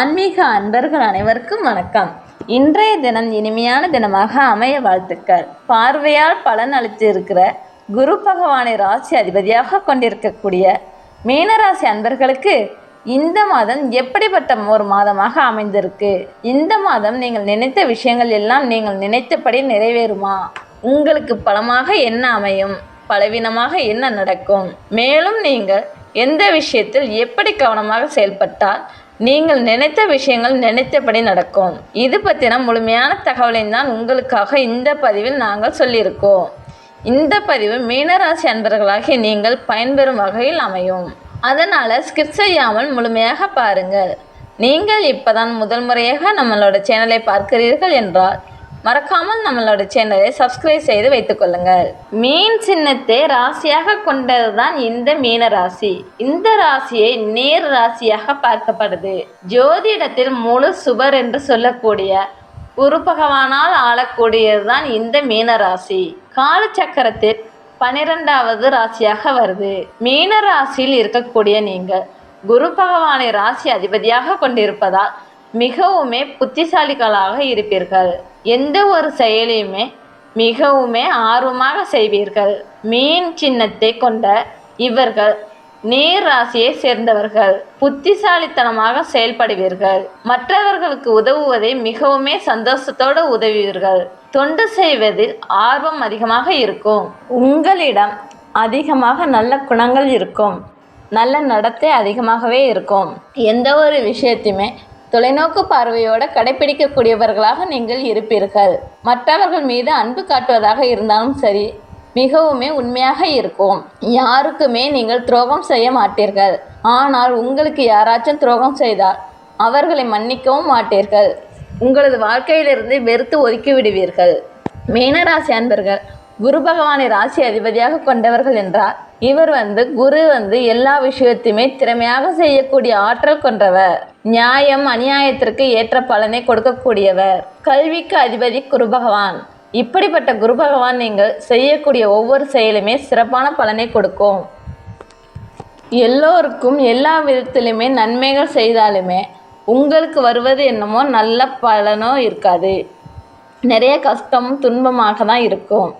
ஆன்மீக அன்பர்கள் அனைவருக்கும் வணக்கம். இன்றைய தினம் இனிமையான தினமாக அமைய வாழ்த்துக்கள். பார்வையால் பலன் அளித்திருக்கிற குரு பகவானை ராசி அதிபதியாக கொண்டிருக்கக்கூடிய மீனராசி அன்பர்களுக்கு இந்த மாதம் எப்படிப்பட்ட ஒரு மாதமாக அமைந்திருக்கு? இந்த மாதம் நீங்கள் நினைத்த விஷயங்கள் எல்லாம் நீங்கள் நினைத்தபடி நிறைவேறுமா? உங்களுக்கு பலமாக என்ன அமையும்? பலவீனமாக என்ன நடக்கும்? மேலும் நீங்கள் எந்த விஷயத்தில் எப்படி கவனமாக செயல்பட்டால் நீங்கள் நினைத்த விஷயங்கள் நினைத்தபடி நடக்கும். இது பற்றின முழுமையான தகவலை தான் உங்களுக்காக இந்த பதிவில் நாங்கள் சொல்லியிருக்கோம். இந்த பதிவு மீனராசி அன்பர்களாகிய நீங்கள் பயன்பெறும் வகையில் அமையும். அதனால் ஸ்கிப் செய்யாமல் முழுமையாக பாருங்கள். நீங்கள் இப்போதான் முதல் முறையாக நம்மளோட சேனலை பார்க்கிறீர்கள் என்றால் மறக்காமல் நம்மளோட சேனலை சப்ஸ்கிரைப் செய்து வைத்துக்கொள்ளுங்கள். மீன் சின்னத்தை ராசியாக கொண்டதுதான் இந்த மீன ராசி. இந்த ராசியை நேர் ராசியாக பார்க்கப்படுது. ஜோதிடத்தில் முழு சுபர் என்று சொல்லக்கூடிய குரு பகவானால் ஆளக்கூடியதுதான் இந்த மீன ராசி. காலச்சக்கரத்தில் பனிரெண்டாவது ராசியாக வருது. மீன ராசியில் இருக்கக்கூடிய நீங்கள் குரு பகவானை ராசி அதிபதியாக கொண்டிருப்பதால் மிகவுமே புத்திசாலிகளாக இருப்பீர்கள். எந்த ஒரு செயலையுமே மிகவுமே ஆர்வமாக செய்வீர்கள். மீன் சின்னத்தை கொண்ட இவர்கள் நீர் ராசியை சேர்ந்தவர்கள். புத்திசாலித்தனமாக செயல்படுவீர்கள். மற்றவர்களுக்கு உதவுவதை மிகவுமே சந்தோஷத்தோடு உதவுவீர்கள். தொண்டு செய்வதில் ஆர்வம் அதிகமாக இருக்கும். உங்களிடம் அதிகமாக நல்ல குணங்கள் இருக்கும். நல்ல நடத்தை அதிகமாகவே இருக்கும். எந்த ஒரு விஷயத்தையுமே தொலைநோக்கு பார்வையோடு கடைபிடிக்கக்கூடியவர்களாக நீங்கள் இருப்பீர்கள். மற்றவர்கள் மீது அன்பு காட்டுவதாக இருந்தாலும் சரி மிகவுமே உண்மையாக இருக்கும். யாருக்குமே நீங்கள் துரோகம் செய்ய மாட்டீர்கள். ஆனால் உங்களுக்கு யாராச்சும் துரோகம் செய்தால் அவர்களை மன்னிக்கவும் மாட்டீர்கள். உங்களது வாழ்க்கையிலிருந்து வெறுத்து ஒதுக்கி விடுவீர்கள். மீனராசி அன்பர்கள் குரு பகவானை ராசி அதிபதியாக கொண்டவர்கள் என்றால் இவர் வந்து குரு வந்து எல்லா விஷயத்தையுமே திறமையாக செய்யக்கூடிய ஆற்றல் கொண்டவர். நியாயம் அநியாயத்திற்கு ஏற்ற பலனை கொடுக்கக்கூடியவர். கல்விக்கு அதிபதி குரு பகவான். இப்படிப்பட்ட குரு பகவான் நீங்கள் செய்யக்கூடிய ஒவ்வொரு செயலுமே சிறப்பான பலனை கொடுக்கும். எல்லோருக்கும் எல்லா விதத்திலுமே நன்மைகள் செய்தாலுமே உங்களுக்கு வருவது என்னமோ நல்ல பலனோ இருக்காது. நிறைய கஷ்டமும் துன்பமாக தான் இருக்கும்.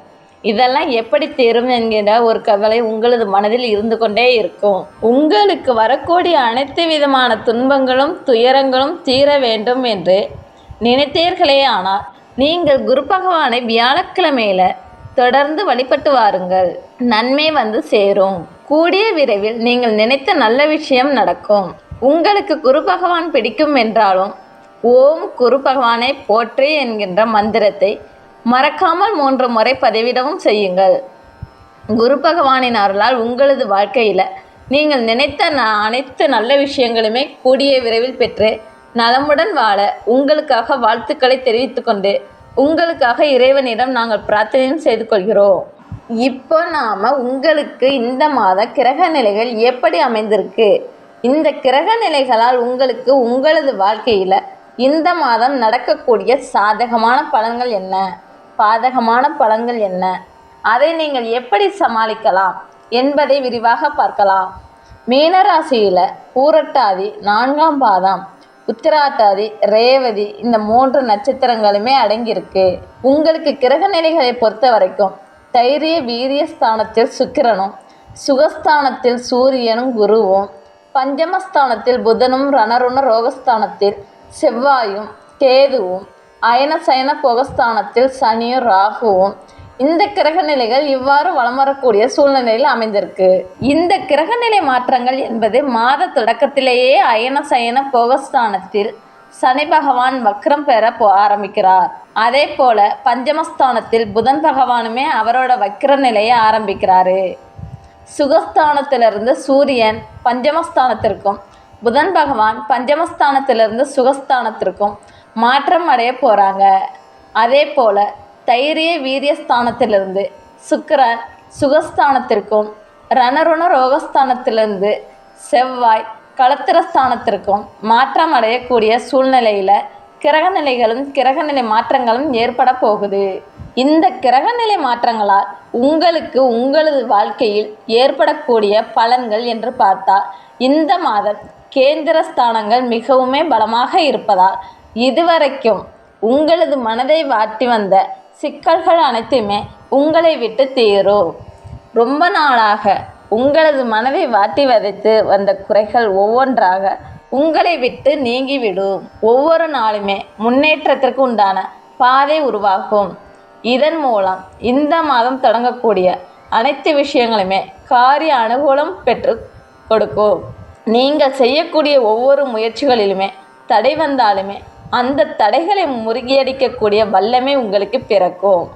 இதெல்லாம் எப்படி தீரும் என்கிற ஒரு கவலை உங்களது மனதில் இருந்து கொண்டே இருக்கும். உங்களுக்கு வரக்கூடிய அனைத்து விதமான துன்பங்களும் துயரங்களும் தீர வேண்டும் என்று நினைத்தீர்களே ஆனால் நீங்கள் குரு பகவானை வியாழக்கிழமையில தொடர்ந்து வழிபட்டு வாருங்கள். நன்மை வந்து சேரும். கூடிய விரைவில் நீங்கள் நினைத்த நல்ல விஷயம் நடக்கும். உங்களுக்கு குரு பகவான் பிடிக்கும் என்றாலும் ஓம் குரு பகவானை போற்றி என்கின்ற மந்திரத்தை மறக்காமல் மூன்று முறை பதிவிடவும் செய்யுங்கள். குரு பகவானின் அருளால் உங்களது வாழ்க்கையில் நீங்கள் நினைத்த அனைத்து நல்ல விஷயங்களுமே கூடிய விரைவில் பெற்று நலமுடன் வாழ உங்களுக்காக வாழ்த்துக்களை தெரிவித்துக்கொண்டு உங்களுக்காக இறைவனிடம் நாங்கள் பிரார்த்தனையும் செய்து கொள்கிறோம். இப்போ நாம் உங்களுக்கு இந்த மாத கிரக நிலைகள் எப்படி அமைந்திருக்கு? இந்த கிரக நிலைகளால் உங்களுக்கு உங்களது வாழ்க்கையில் இந்த மாதம் நடக்கக்கூடிய சாதகமான பலன்கள் என்ன? பாதகமான பலன்கள் என்ன? அதை நீங்கள் எப்படி சமாளிக்கலாம் என்பதை விரிவாக பார்க்கலாம். மீனராசியில் பூரட்டாதி நான்காம் பாதம் உத்திராட்டாதி ரேவதி இந்த மூன்று நட்சத்திரங்களுமே அடங்கியிருக்கு. உங்களுக்கு கிரக நிலைகளை பொறுத்த வரைக்கும் தைரிய வீரிய ஸ்தானத்தில் சுக்கிரனும் சுகஸ்தானத்தில் சூரியனும் குருவும் பஞ்சமஸ்தானத்தில் புதனும் ரணருண ரோகஸ்தானத்தில் செவ்வாயும் கேதுவும் அயன சயன புகஸ்தானத்தில் சனியும் ராகுவும் இந்த கிரக நிலைகள் இவ்வாறு வலம் வரக்கூடிய சூழ்நிலையில் அமைந்திருக்கு. இந்த கிரகநிலை மாற்றங்கள் என்பது மாத தொடக்கத்திலேயே அயன சயன போகஸ்தானத்தில் சனி பகவான் வக்ரம் பெற போ ஆரம்பிக்கிறார். அதே போல பஞ்சமஸ்தானத்தில் புதன் பகவானுமே அவரோட வக்ர நிலையை ஆரம்பிக்கிறாரு. சுகஸ்தானத்திலிருந்து சூரியன் பஞ்சமஸ்தானத்திற்கும் புதன் பகவான் பஞ்சமஸ்தானத்திலிருந்து சுகஸ்தானத்திற்கும் மாற்றம் அடைய போகிறாங்க அதே போல் தைரிய வீரியஸ்தானத்திலிருந்து சுக்கரன் சுகஸ்தானத்திற்கும் ரணருண ரோகஸ்தானத்திலிருந்து செவ்வாய் களத்திரஸ்தானத்திற்கும் மாற்றம் அடையக்கூடிய சூழ்நிலையில் கிரகநிலைகளும் கிரகநிலை மாற்றங்களும் ஏற்பட போகுது. இந்த கிரகநிலை மாற்றங்களால் உங்களுக்கு உங்களது வாழ்க்கையில் ஏற்படக்கூடிய பலன்கள் என்று பார்த்தால் இந்த மாதம் கேந்திர ஸ்தானங்கள் மிகவுமே பலமாக இருப்பதால் இதுவரைக்கும் உங்களது மனதை வாட்டி வந்த சிக்கல்கள் அனைத்துமே உங்களை விட்டு தீரும் ரொம்ப நாளாக உங்களது மனதை வாட்டி வதைத்து வந்த குறைகள் ஒவ்வொன்றாக உங்களை விட்டு நீங்கிவிடும். ஒவ்வொரு நாளுமே முன்னேற்றத்திற்கு உண்டான பாதை உருவாகும். இதன் மூலம் இந்த மாதம் தொடங்கக்கூடிய அனைத்து விஷயங்களுமே காரிய அனுகூலம் பெற்று கொடுக்கும். நீங்கள் செய்யக்கூடிய ஒவ்வொரு முயற்சிகளிலுமே தடை வந்தாலுமே அந்த தடைகளை முறியடிக்கக்கூடிய வல்லமை உங்களுக்கு பிறக்கும்.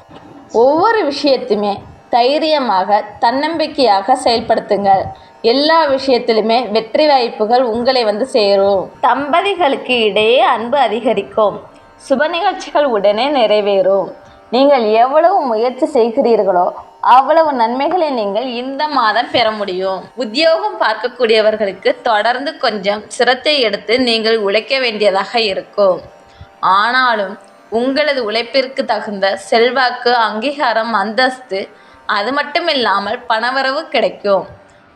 ஒவ்வொரு விஷயத்தையுமே தைரியமாக தன்னம்பிக்கையாக செயல்படுத்துங்கள். எல்லா விஷயத்திலுமே வெற்றி வாய்ப்புகள் உங்களை வந்து சேரும். தம்பதிகளுக்கு இடையே அன்பு அதிகரிக்கும். சுப நிகழ்ச்சிகள் உடனே நிறைவேறும். நீங்கள் எவ்வளவு முயற்சி செய்கிறீர்களோ அவ்வளவு நன்மைகளை நீங்கள் இந்த மாதம் பெற முடியும். உத்தியோகம் பார்க்கக்கூடியவர்களுக்கு தொடர்ந்து கொஞ்சம் சிரத்தை எடுத்து நீங்கள் உழைக்க வேண்டியதாக இருக்கும். ஆனாலும் உங்களது உழைப்பிற்கு தகுந்த செல்வாக்கு அங்கீகாரம் அந்தஸ்து அது மட்டும் இல்லாமல் பணவரவு கிடைக்கும்.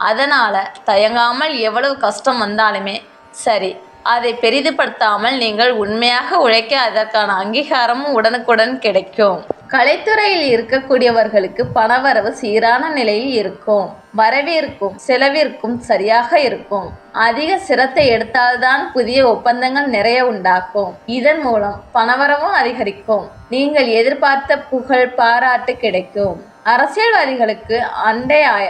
அதனால் தயங்காமல் எவ்வளவு கஷ்டம் வந்தாலுமே சரி அதை பெரிதுபடுத்தாமல் நீங்கள் உண்மையாக உழைக்க அதற்கான அங்கீகாரமும் உடனுக்குடன் கிடைக்கும். கலைத்துறையில் இருக்கக்கூடியவர்களுக்கு பணவரவு சீரான நிலையில் இருக்கும். வரவிற்கும் செலவிற்கும் சரியாக இருக்கும். அதிக சிரத்தை எடுத்தால்தான் புதிய ஒப்பந்தங்கள் நிறைய உண்டாக்கும் இதன் மூலம் பணவரவும் அதிகரிக்கும். நீங்கள் எதிர்பார்த்த புகழ் பாராட்டு கிடைக்கும். அரசியல்வாதிகளுக்கு அண்டை அய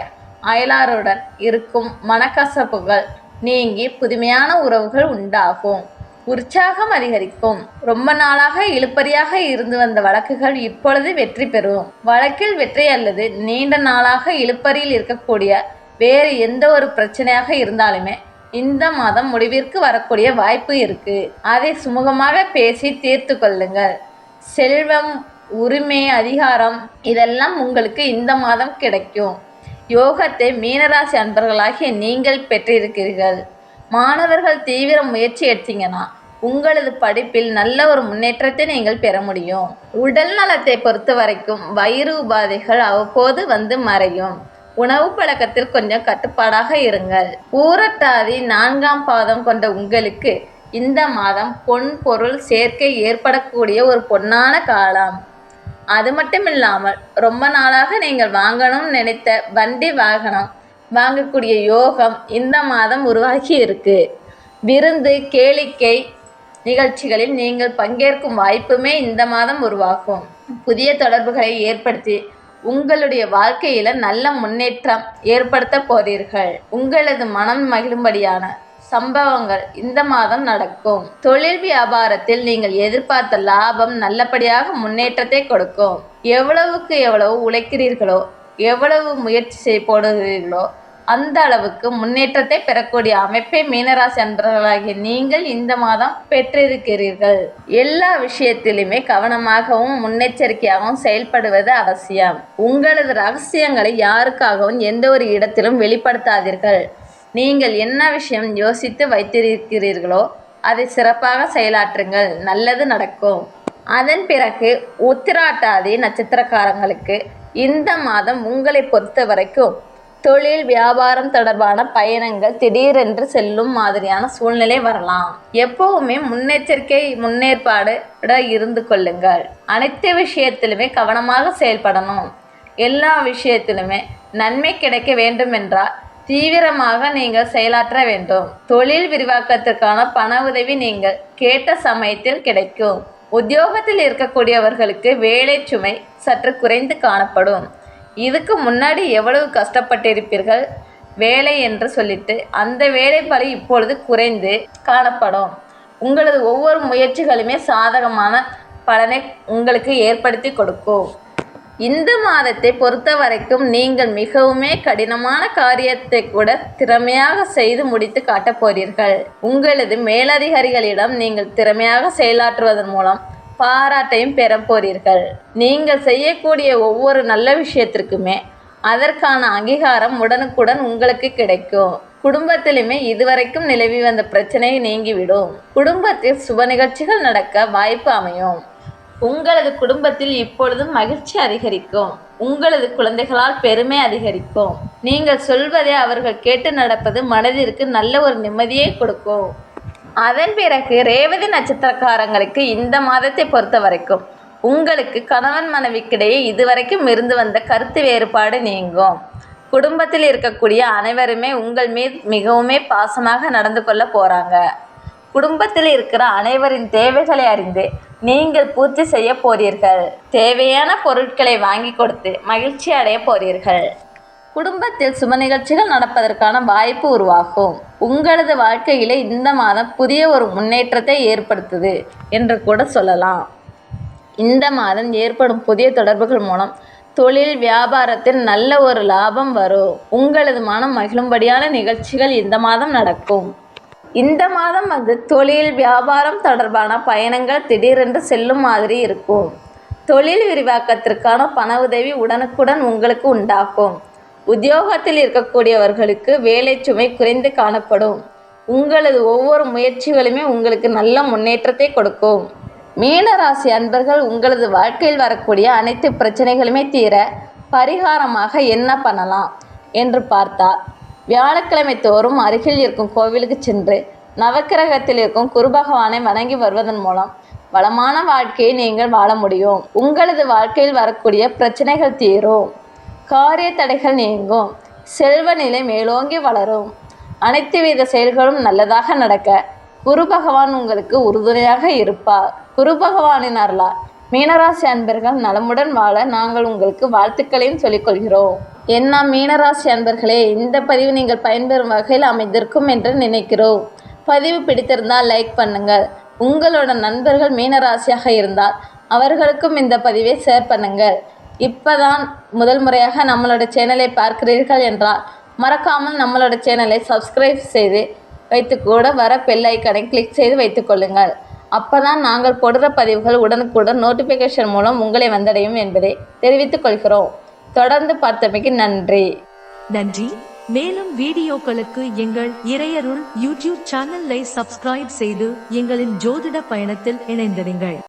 அயலாருடன் இருக்கும் மனக்கசப்புகள் நீங்கி புதுமையான உறவுகள் உண்டாகும். உற்சாகம் அதிகரிக்கும். ரொம்ப நாளாக இழுப்பறியாக இருந்து வந்த வழக்குகள் இப்பொழுது வெற்றி பெறும். வழக்கில் வெற்றி அல்லது நீண்ட நாளாக இழுப்பறியில் இருக்கக்கூடிய வேறு எந்த ஒரு பிரச்சனையாக இருந்தாலுமே இந்த மாதம் முடிவிற்கு வரக்கூடிய வாய்ப்பு இருக்கு. அதை சுமூகமாக பேசி தீர்த்து கொள்ளுங்கள். செல்வம் உரிமை அதிகாரம் இதெல்லாம் உங்களுக்கு இந்த மாதம் கிடைக்கும். யோகத்தை மீனராசி அன்பர்களாகிய நீங்கள் பெற்றிருக்கிறீர்கள். மாணவர்கள் தீவிர முயற்சி எடுத்தீங்கன்னா உங்களது படிப்பில் நல்ல ஒரு முன்னேற்றத்தை நீங்கள் பெற முடியும். உடல் நலத்தை பொறுத்த வரைக்கும் வயிறு உபாதைகள் அவ்வப்போது வந்து மறையும். உணவு பழக்கத்தில் கொஞ்சம் கட்டுப்பாடாக இருங்கள். ஊரட்டாதி நான்காம் பாதம் கொண்ட உங்களுக்கு இந்த மாதம் பொன் பொருள் சேர்க்கை ஏற்படக்கூடிய ஒரு பொன்னான காலம். அது மட்டும் இல்லாமல் ரொம்ப நாளாக நீங்கள் வாங்கணும்னு நினைத்த வண்டி வாகனம் வாங்கக்கூடிய யோகம் இந்த மாதம் உருவாகி இருக்கு. விருந்து கேளிக்கை நிகழ்ச்சிகளில் நீங்கள் பங்கேற்கும் வாய்ப்புமே இந்த மாதம் உருவாகும். புதிய தொடர்புகளை ஏற்படுத்தி உங்களுடைய வாழ்க்கையில நல்ல முன்னேற்றம் ஏற்படுத்த போறீர்கள் உங்களது மனம் மகிழும்படியான சம்பவங்கள் இந்த மாதம் நடக்கும். தொழில் வியாபாரத்தில் நீங்கள் எதிர்பார்த்த லாபம் நல்லபடியாக முன்னேற்றத்தை கொடுக்கும். எவ்வளவுக்கு எவ்வளவு உழைக்கிறீர்களோ எவ்வளவு முயற்சி செய் போடுகிறீர்களோ அந்த அளவுக்கு முன்னேற்றத்தை பெறக்கூடிய அமைப்பை மீனராசி அன்பர்களாகிய நீங்கள் இந்த மாதம் பெற்றிருக்கிறீர்கள். எல்லா விஷயத்திலுமே கவனமாகவும் முன்னெச்சரிக்கையாகவும் செயல்படுவது அவசியம். உங்களது ரகசியங்களை யாருக்காகவும் எந்த ஒரு இடத்திலும் வெளிப்படுத்தாதீர்கள். நீங்கள் என்ன விஷயம் யோசித்து வைத்திருக்கிறீர்களோ அதை சிறப்பாக செயலாற்றுங்கள். நல்லது நடக்கும். அதன் பிறகு உத்திராட்டாதி நட்சத்திரக்காரங்களுக்கு இந்த மாதம் உங்களை பொறுத்த வரைக்கும் தொழில் வியாபாரம் தொடர்பான பயணங்கள் திடீரென்று செல்லும் மாதிரியான சூழ்நிலை வரலாம். எப்பவுமே முன்னெச்சரிக்கை முன்னேற்பாடு இருந்து கொள்ளுங்கள். அனைத்து விஷயத்திலுமே கவனமாக செயல்படணும். எல்லா விஷயத்திலுமே நன்மை கிடைக்க வேண்டும் என்றால் தீவிரமாக நீங்கள் செயலாற்ற வேண்டும். தொழில் விரிவாக்கத்திற்கான பண உதவி நீங்கள் கேட்ட சமயத்தில் கிடைக்கும். உத்தியோகத்தில் இருக்கக்கூடியவர்களுக்கு வேலை சுமை சற்று குறைந்து காணப்படும். இதுக்கு முன்னாடி எவ்வளவு கஷ்டப்பட்டிருப்பீர்கள்? வேலை என்று சொல்லிட்டு அந்த வேலை பலி இப்பொழுது குறைந்து காணப்படும். உங்களது ஒவ்வொரு முயற்சிகளுமே சாதகமான பலனை உங்களுக்கு ஏற்படுத்தி கொடுக்கும். இந்த மாதத்தை பொறுத்த வரைக்கும் நீங்கள் மிகவுமே கடினமான காரியத்தை கூட திறமையாக செய்து முடித்து காட்டப் போறீர்கள். உங்களது மேலதிகாரிகளிடம் நீங்கள் திறமையாக செயலாற்றுவதன் மூலம் பாராட்டையும் பெற போறீர்கள். நீங்கள் செய்யக்கூடிய ஒவ்வொரு நல்ல விஷயத்திற்குமே அதற்கான அங்கீகாரம் உடனுக்குடன் உங்களுக்கு கிடைக்கும். குடும்பத்திலுமே இதுவரைக்கும் நிலவி வந்த பிரச்சனை நீங்கிவிடும். குடும்பத்தில் சுப நிகழ்ச்சிகள் நடக்க வாய்ப்பு அமையும். உங்களது குடும்பத்தில் இப்பொழுதும் மகிழ்ச்சி அதிகரிக்கும். உங்களது குழந்தைகளால் பெருமை அதிகரிக்கும். நீங்கள் சொல்வதை அவர்கள் கேட்டு நடப்பது மனதிற்கு நல்ல ஒரு நிம்மதியை கொடுக்கும். அதன் பிறகு ரேவதி நட்சத்திரக்காரங்களுக்கு இந்த மாதத்தை பொறுத்த வரைக்கும் உங்களுக்கு கணவன் மனைவிக்கிடையே இதுவரைக்கும் இருந்து வந்த கருத்து வேறுபாடு நீங்கும். குடும்பத்தில் இருக்கக்கூடிய அனைவருமே உங்கள் மீது மிகவுமே பாசமாக நடந்து கொள்ள போகிறாங்க குடும்பத்தில் இருக்கிற அனைவரின் தேவைகளை அறிந்து நீங்கள் பூர்த்தி செய்ய போறீர்கள். தேவையான பொருட்களை வாங்கி கொடுத்து மகிழ்ச்சி அடைய போறீர்கள். குடும்பத்தில் சுப நிகழ்ச்சிகள் நடப்பதற்கான வாய்ப்பு உருவாகும். உங்களது வாழ்க்கையில இந்த மாதம் புதிய ஒரு முன்னேற்றத்தை ஏற்படுத்துது என்று கூட சொல்லலாம். இந்த மாதம் ஏற்படும் புதிய தொடர்புகள் மூலம் தொழில் வியாபாரத்தில் நல்ல ஒரு லாபம் வரும். உங்களது மனம் மகிழும்படியான நிகழ்ச்சிகள் இந்த மாதம் நடக்கும். இந்த மாதம் வந்து தொழில் வியாபாரம் தொடர்பான பயணங்கள் திடீரென்று செல்லும் மாதிரி இருக்கும். தொழில் விரிவாக்கத்திற்கான பண உதவி உடனுக்குடன் உங்களுக்கு உண்டாகும். உத்தியோகத்தில் இருக்கக்கூடியவர்களுக்கு வேலை சுமை குறைந்து காணப்படும். உங்களது ஒவ்வொரு முயற்சிகளுமே உங்களுக்கு நல்ல முன்னேற்றத்தை கொடுக்கும். மீனராசி அன்பர்கள் உங்களது வாழ்க்கையில் வரக்கூடிய அனைத்து பிரச்சனைகளுமே தீர பரிகாரமாக என்ன பண்ணலாம்? என்று பார்த்தால் வியாழக்கிழமை தோறும் அருகில் இருக்கும் கோவிலுக்கு சென்று நவக்கிரகத்தில் இருக்கும் குருபகவானை வணங்கி வருவதன் மூலம் வளமான வாழ்க்கையை நீங்கள் வாழ முடியும். உங்களது வாழ்க்கையில் வரக்கூடிய பிரச்சனைகள் தீரும். காரிய தடைகள் நீங்கும். செல்வ நிலை மேலோங்கி வளரும். அனைத்து வித செயல்களும் நல்லதாக நடக்க குரு பகவான் உங்களுக்கு உறுதுணையாக இருப்பார். குரு பகவானின் அருளால் மீனராசி அன்பர்கள் நலமுடன் வாழ நாங்கள் உங்களுக்கு வாழ்த்துக்களையும் சொல்லிக்கொள்கிறோம். என்ன மீனராசி அன்பர்களே இந்த பதிவு நீங்கள் பயன்பெறும் வகையில் அமைந்திருக்கும் என்று நினைக்கிறோம். பதிவு பிடித்திருந்தால் லைக் பண்ணுங்கள். உங்களோட நண்பர்கள் மீனராசியாக இருந்தால் அவர்களுக்கும் இந்த பதிவை ஷேர் பண்ணுங்கள். இப்போதான் முதல் முறையாக நம்மளோட சேனலை பார்க்கிறீர்கள் என்றால் மறக்காமல் நம்மளோட சேனலை சப்ஸ்கிரைப் செய்து வைத்து கூட வர பெல்லைக்கனை கிளிக் செய்து வைத்துக்கொள்ளுங்கள் அப்பதான் நாங்கள் போடுற பதிவுகள் உடனுக்குடன் நோட்டிஃபிகேஷன் மூலம் உங்களை வந்தடையும் என்பதை தெரிவித்துக் கொள்கிறோம். தொடர்ந்து பார்த்தமைக்கு நன்றி. நன்றி. மேலும் வீடியோக்களுக்கு எங்கள் இறையருள் யூடியூப் சேனலை சப்ஸ்கிரைப் செய்து எங்களின் ஜோதிட பயணத்தில் இணைந்திருங்கள்.